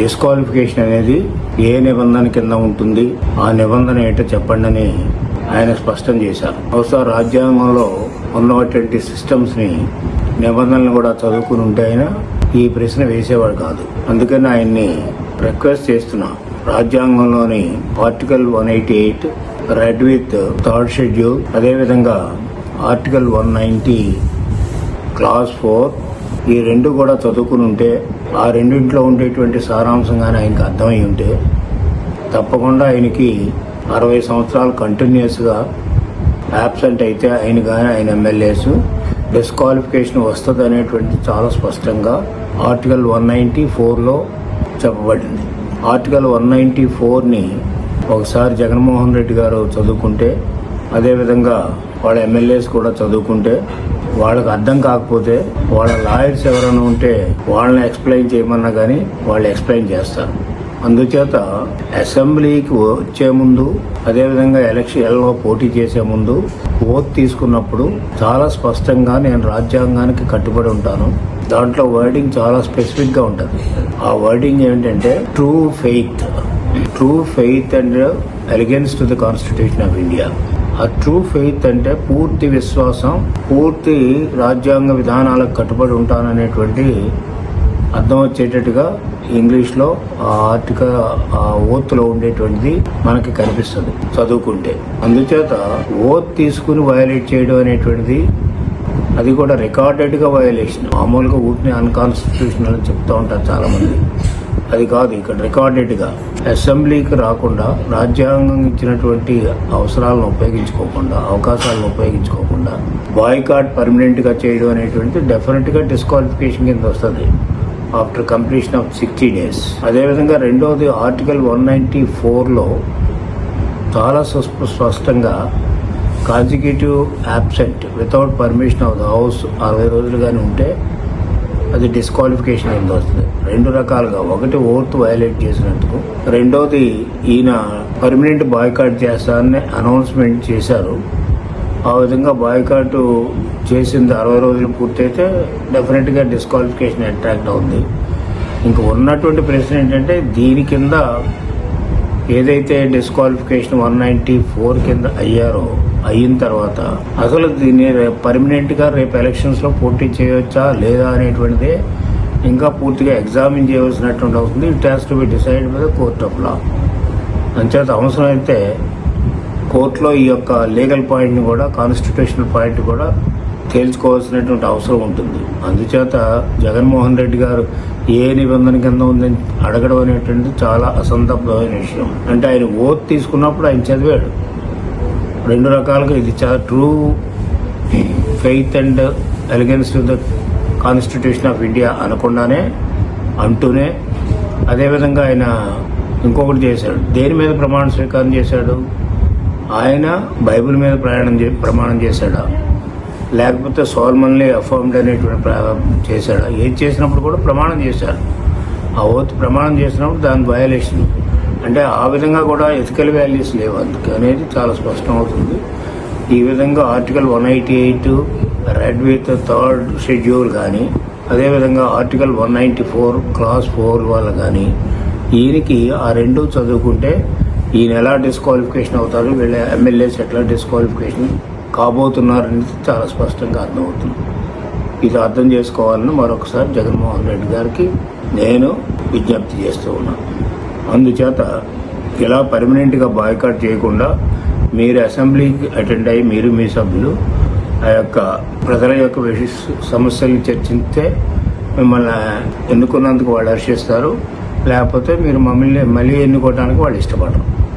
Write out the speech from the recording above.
Disqualification అనేది ఏ నిబంధన కింద ఉంటుంది ఆ నిబంధన ఏంటో చెప్పండి అని ఆయన స్పష్టం చేశారు. బహుశా రాజ్యాంగంలో ఉన్నటువంటి సిస్టమ్స్ని నిబంధనలు కూడా చదువుకుని ఉంటే ఆయన ఈ ప్రశ్న వేసేవాడు కాదు. అందుకని ఆయన్ని రిక్వెస్ట్ చేస్తున్నా. రాజ్యాంగంలోని article one eighty eight read with third schedule అదేవిధంగా article one ninety clause four ఈ రెండు కూడా చదువుకుని ఉంటే ఆ రెండింట్లో ఉండేటువంటి సారాంశం కానీ ఆయనకి అర్థమై ఉంటే తప్పకుండా ఆయనకి అరవై సంవత్సరాలు కంటిన్యూస్గా యాబ్సెంట్ అయితే ఆయన కానీ ఆయన ఎమ్మెల్యేస్ డిస్క్వాలిఫికేషన్ వస్తుంది అనేటువంటి చాలా స్పష్టంగా ఆర్టికల్ వన్ నైంటీ ఫోర్లో చెప్పబడింది. ఆర్టికల్ వన్ నైంటీ ఫోర్ని ఒకసారి జగన్మోహన్ రెడ్డి గారు చదువుకుంటే అదేవిధంగా వాళ్ళ ఎమ్మెల్యేస్ కూడా చదువుకుంటే వాళ్ళకి అర్థం కాకపోతే వాళ్ళ లాయర్స్ ఎవరైనా ఉంటే వాళ్ళని ఎక్స్ప్లెయిన్ చేయమన్నా కానీ వాళ్ళు ఎక్స్ప్లెయిన్ చేస్తారు. అందుచేత అసెంబ్లీకి వచ్చే ముందు అదేవిధంగా ఎలక్షన్లో పోటీ చేసే ముందు ఓట్ తీసుకున్నప్పుడు చాలా స్పష్టంగా నేను రాజ్యాంగానికి కట్టుబడి ఉంటాను. దాంట్లో వర్డింగ్ చాలా స్పెసిఫిక్గా ఉంటుంది. ఆ వర్డింగ్ ఏంటంటే true faith true faith and against the the constitution of India ఆ ట్రూ ఫెయిత్ అంటే పూర్తి విశ్వాసం పూర్తి రాజ్యాంగ విధానాలకు కట్టుబడి ఉంటాననేటువంటి అర్థం వచ్చేటట్టుగా ఇంగ్లీష్లో ఆ ఆర్టికల్ ఆ ఓత్లో ఉండేటువంటిది మనకి కనిపిస్తుంది చదువుకుంటే. అందుచేత ఓత్ తీసుకుని వయలేట్ చేయడం అనేటువంటిది అది కూడా రికార్డెడ్గా వయలేషన్. మామూలుగా ఊటిని అన్కాన్స్టిట్యూషనల్ అని చెప్తూ ఉంటారు చాలామంది. అది కాదు ఇక్కడ రికార్డెడ్గా అసెంబ్లీకి రాకుండా రాజ్యాంగం ఇచ్చినటువంటి అవసరాలను ఉపయోగించుకోకుండా అవకాశాలను ఉపయోగించుకోకుండా బాయ్కాట్ పర్మనెంట్గా చేయడం అనేటువంటిది డెఫినెట్గా డిస్క్వాలిఫికేషన్ కింద వస్తుంది. After completion of sixty days అదేవిధంగా రెండవది ఆర్టికల్ వన్ నైంటీ ఫోర్లో చాలా స్పష్టంగా consecutive absent without permission of the house అరవై రోజులు కానీ ఉంటే అది డిస్క్వాలిఫికేషన్ కింద వస్తుంది. రెండు రకాలుగా. ఒకటి ఓర్త్ వయలేట్ చేసినందుకు రెండోది ఈయన పర్మనెంట్ బాయ్కాట్ చేస్తారని అనౌన్స్మెంట్ చేశారు. ఆ విధంగా బాయ్కాట్ చేసింది అరవై రోజులు పూర్తయితే డెఫినెట్గా డిస్క్వాలిఫికేషన్ అట్రాక్ట్ అవుతుంది ఇంకా ఉన్నటువంటి ప్రశ్న ఏంటంటే దీని కింద ఏదైతే డిస్క్వాలిఫికేషన్ వన్ నైంటీ ఫోర్ కింద అయ్యారో అయిన తర్వాత అసలు దీన్ని పర్మనెంట్గా రేపు ఎలక్షన్స్లో పోటీ చేయవచ్చా లేదా అనేటువంటిది ఇంకా పూర్తిగా ఎగ్జామిన్ చేయవలసినటువంటి అవుతుంది it has to be decide by the court of law అంచేత అవసరమైతే కోర్టులో ఈ యొక్క లీగల్ పాయింట్ని కూడా కాన్స్టిట్యూషనల్ పాయింట్ కూడా తేల్చుకోవాల్సినటువంటి అవసరం ఉంటుంది. అందుచేత జగన్మోహన్ రెడ్డి గారు ఏ నిబంధన కింద ఉందని అడగడం అనేటువంటిది చాలా అసందర్భమైన విషయం. అంటే ఆయన ఓత్ తీసుకున్నప్పుడు ఆయన చదివాడు. రెండు రకాలుగా ఇది చాలా true faith and allegiance to the constitution of India అనకుండానే అంటూనే అదేవిధంగా ఆయన ఇంకొకటి చేశాడు. దేని మీద ప్రమాణ స్వీకారం చేశాడు? ఆయన బైబిల్ మీద ప్రయాణం చే ప్రమాణం చేశాడా? లేకపోతే సోల్మన్లీ అఫర్మ్డ్ అనేటువంటి చేశాడు చేశాడా? ఏది చేసినప్పుడు కూడా ప్రమాణం చేశారు. ఆ ఓత్ ప్రమాణం చేసినప్పుడు దాని వయలేషన్ అంటే ఆ విధంగా కూడా ఎథికల్ వాల్యూస్ లేవు. అందుకే అనేది చాలా స్పష్టం అవుతుంది. ఈ విధంగా article one eighty eight read with third schedule కానీ అదేవిధంగా article one ninety four clause four వాళ్ళు కానీ ఈయనకి ఆ రెండు చదువుకుంటే ఈయన ఎలా డిస్క్వాలిఫికేషన్ అవుతారు? వీళ్ళ ఎమ్మెల్యేస్ ఎట్లా డిస్క్వాలిఫికేషన్ కాబోతున్నారనేది చాలా స్పష్టంగా అర్థమవుతుంది. ఇది అర్థం చేసుకోవాలని మరొకసారి జగన్మోహన్ రెడ్డి గారికి నేను విజ్ఞప్తి చేస్తూ ఉన్నాను. అందుచేత ఇలా పర్మనెంట్గా బాయ్కాట్ చేయకుండా మీరు అసెంబ్లీకి అటెండ్ అయ్యి మీరు మీ సభ్యులు ఆ యొక్క ప్రజల యొక్క విష- సమస్యలను చర్చిస్తే మిమ్మల్ని ఎన్నుకున్నందుకు వాళ్ళు హర్షిస్తారు. లేకపోతే మీరు మమ్మల్ని మళ్ళీ ఎన్నుకోవడానికి వాళ్ళు ఇష్టపడరు.